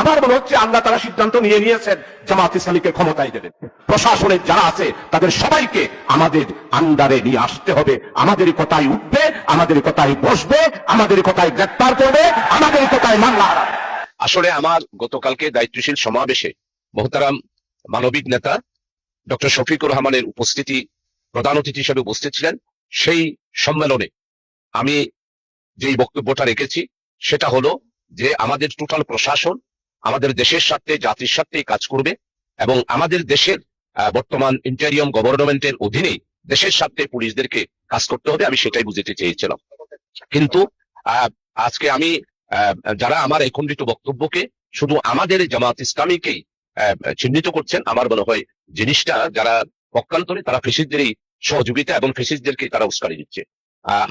আমার মনে হচ্ছে আল্লাহ তারা সিদ্ধান্ত নিয়ে নিয়েছেন, জামাত ইসলামীকে ক্ষমতায় দেবেন। প্রশাসনের যারা আছে, তাদের সবাইকে আমাদের আন্ডারে নিয়ে আসতে হবে। আমাদের কথায় উঠবে আমাদের কথায় বসবে আমাদের কথায় গ্রেপ্তার করবে আমাদের কথায় মামলা আসলে আমার গতকালকে দায়িত্বশীল সমাবেশে মহতারাম মানবিক নেতা ডক্টর শফিকুর রহমানের উপস্থিতি প্রধান অতিথি হিসেবে উপস্থিত ছিলেন। সেই সম্মেলনে আমি যেই বক্তব্যটা রেখেছি, সেটা হলো যে আমাদের টোটাল প্রশাসন আমাদের দেশের স্বার্থে, জাতির স্বার্থে কাজ করবে এবং আমাদের দেশের বর্তমান ইন্টেরিয়ম গভর্নমেন্টের অধীনে দেশের স্বার্থে পুলিশদেরকে কাজ করতে হবে, আমি সেটাই বুঝতে চেয়েছিলাম। কিন্তু আজকে আমি যারা আমার এই খণ্ডিত বক্তব্যকে শুধু আমাদের জামাত ইসলামীকেই চিহ্নিত করছেন, আমার মনে হয় জিনিসটা যারা পক্ষান্তরে তারা ফেসিসদেরই সহযোগিতা এবং ফেসিসদেরকে তারা উস্কারি দিচ্ছে।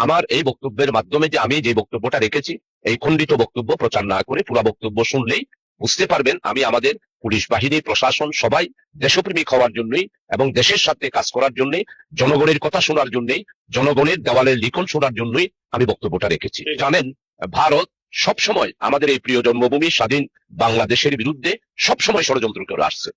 আমার এই বক্তব্যের মাধ্যমে যে আমি যে বক্তব্যটা রেখেছি, এই খণ্ডিত বক্তব্য প্রচার না করে পুরা বক্তব্য শুনলেই বুঝতে পারবেন আমি আমাদের পুলিশ বাহিনী প্রশাসন সবাই দেশপ্রেমিক হওয়ার জন্যই এবং দেশের সাথে কাজ করার জন্যই জনগণের কথা শোনার জন্যই জনগণের দেওয়ালের লিখন শোনার জন্যই আমি বক্তব্যটা রেখেছি। জানেন ভারত সবসময় আমাদের এই প্রিয় জন্মভূমি স্বাধীন বাংলাদেশের বিরুদ্ধে সবসময় ষড়যন্ত্র করে আসছে।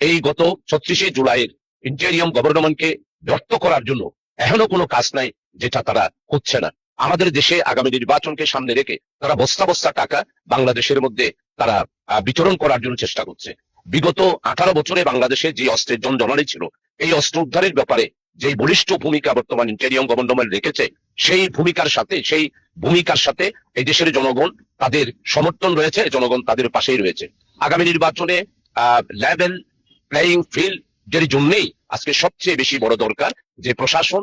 এই গত ছত্রিশে জুলাইয়ের ইন্টেরিয়ম গভর্নমেন্টকে ব্যর্থ করার জন্য এখনও কোনো কাজ নাই যেটা তারা করছে না। আমাদের দেশে আগামী নির্বাচনকে সামনে রেখে তারা বস্তা বস্তা টাকা বাংলাদেশের মধ্যে তারা আহ, বিতরণ করার জন্য চেষ্টা করছে। বিগত আঠারো বছরে বাংলাদেশে যে অস্ত্রের জন জনজনানি ছিল এই অস্ত্র উদ্ধারের ব্যাপারে যে বলিষ্ঠ ভূমিকা বর্তমান ইন্টেরিয়ম গভর্নমেন্ট রেখেছে সেই ভূমিকার সাথে সেই ভূমিকার সাথে এই দেশের জনগণ তাদের সমর্থন রয়েছে জনগণ তাদের পাশেই রয়েছে। আগামী নির্বাচনে লেভেল প্লেয়িং ফিল্ড এর জন্যই আজকে সবচেয়ে বেশি বড় দরকার যে প্রশাসন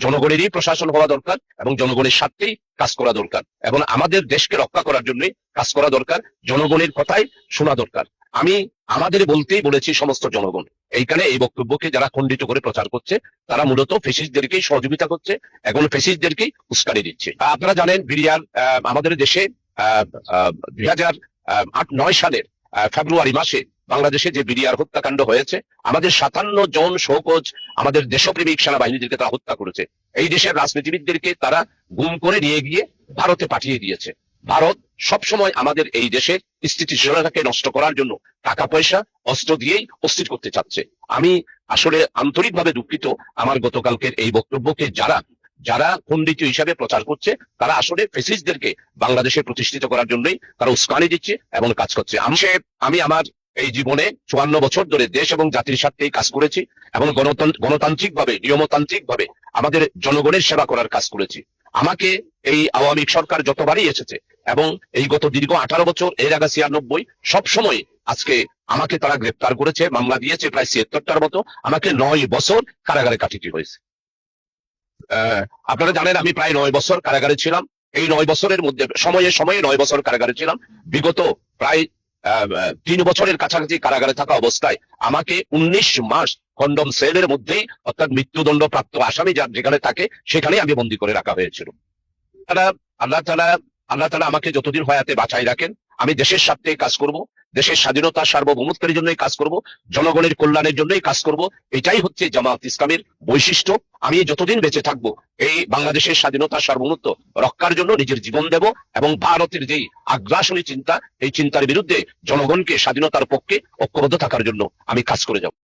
জনগণেরই প্রশাসন হওয়া দরকার এবং জনগণের স্বার্থেই কাজ করা দরকার এবং আমাদের দেশকে রক্ষা করার জন্যই কাজ করা দরকার, জনগণের কথাই শোনা দরকার। আমি আমাদের বলতেই বলেছি সমস্ত জনগণ। এইখানে এই বক্তব্যকে যারা খণ্ডিত করে প্রচার করছে, তারা মূলত ফেসিসদেরকেই সহযোগিতা করছে এখন ফেসিসদেরকেই উস্কানি দিচ্ছে। আপনারা জানেন, বিরিয়ার আমাদের দেশে, আহ দুই হাজার আট, নয় সালের ফেব্রুয়ারি মাসে বাংলাদেশে যে বিরিয়ার হত্যাকাণ্ড হয়েছে, আমাদের সাতান্ন জন শোকজ আমাদের দেশপ্রেমিক সেনাবাহিনীদেরকে তারা হত্যা করেছে। এই দেশের রাজনীতিবিদদেরকে তারা গুম করে নিয়ে গিয়ে ভারতে পাঠিয়ে দিয়েছে। ভারত সবসময় আমাদের এই দেশের স্থিতিশীলতাকে নষ্ট করার জন্য টাকা, পয়সা, অস্ত্র দিয়েই অস্থির করতে চাচ্ছে। আমি আসলে আন্তরিকভাবে দুঃখিত আমার গতকালকের এই বক্তব্যকে যারা যারা খণ্ডিত হিসাবে প্রচার করছে, তারা আসলে ফেসিসদেরকে বাংলাদেশে প্রতিষ্ঠিত করার জন্যই তারা উস্কানি দিচ্ছে এবং কাজ করছে। আমি আমার এই জীবনে চুয়ান্ন বছর ধরে দেশ এবং জাতির স্বার্থে কাজ করেছি এবং গণতান্ত্রিক ভাবে নিয়মতান্ত্রিক ভাবে আমাদের জনগণের সেবা করার কাজ করেছি। আমাকে এই আওয়ামী সরকার যতবারই এসেছে এবং এই গত দীর্ঘ আঠারো বছর, এর আগে ছিয়ানব্বই, সব সময় আজকে আমাকে তারা গ্রেপ্তার করেছে, মামলা দিয়েছে, প্রায় ছিয়াত্তরটার মতো। আমাকে নয় বছর কারাগারে কাটিতে হয়েছে। আপনারা জানেন আমি প্রায় নয় বছর কারাগারে ছিলাম। এই নয় বছরের মধ্যে, সময়ে সময়ে নয় বছর কারাগারে ছিলাম। বিগত প্রায় তিন বছরের কাছাকাছি কারাগারে থাকা অবস্থায় আমাকে উনিশ মাস কন্ডম সেলের মধ্যেই অর্থাৎ মৃত্যুদণ্ড প্রাপ্ত আসামি যার যেখানে থাকে সেখানে আমি বন্দি করে রাখা হয়েছিল। তারা আল্লাহ তালা আল্লাহ তালা আমাকে যতদিন হয়াতে বাঁচাই রাখেন, আমি দেশের স্বার্থে কাজ করব, দেশের স্বাধীনতা, সার্বভৌমত্বের জন্যই কাজ করব, জনগণের কল্যাণের জন্যই কাজ করব, এটাই হচ্ছে জামাত ইসলামের বৈশিষ্ট্য। আমি যতদিন বেঁচে থাকব, এই বাংলাদেশের স্বাধীনতা, সার্বভৌমত্ব রক্ষার জন্য নিজের জীবন দেব এবং ভারতের যেই আগ্রাসনী চিন্তা, এই চিন্তার বিরুদ্ধে জনগণকে স্বাধীনতার পক্ষে ঐক্যবদ্ধ থাকার জন্য আমি কাজ করে যাব।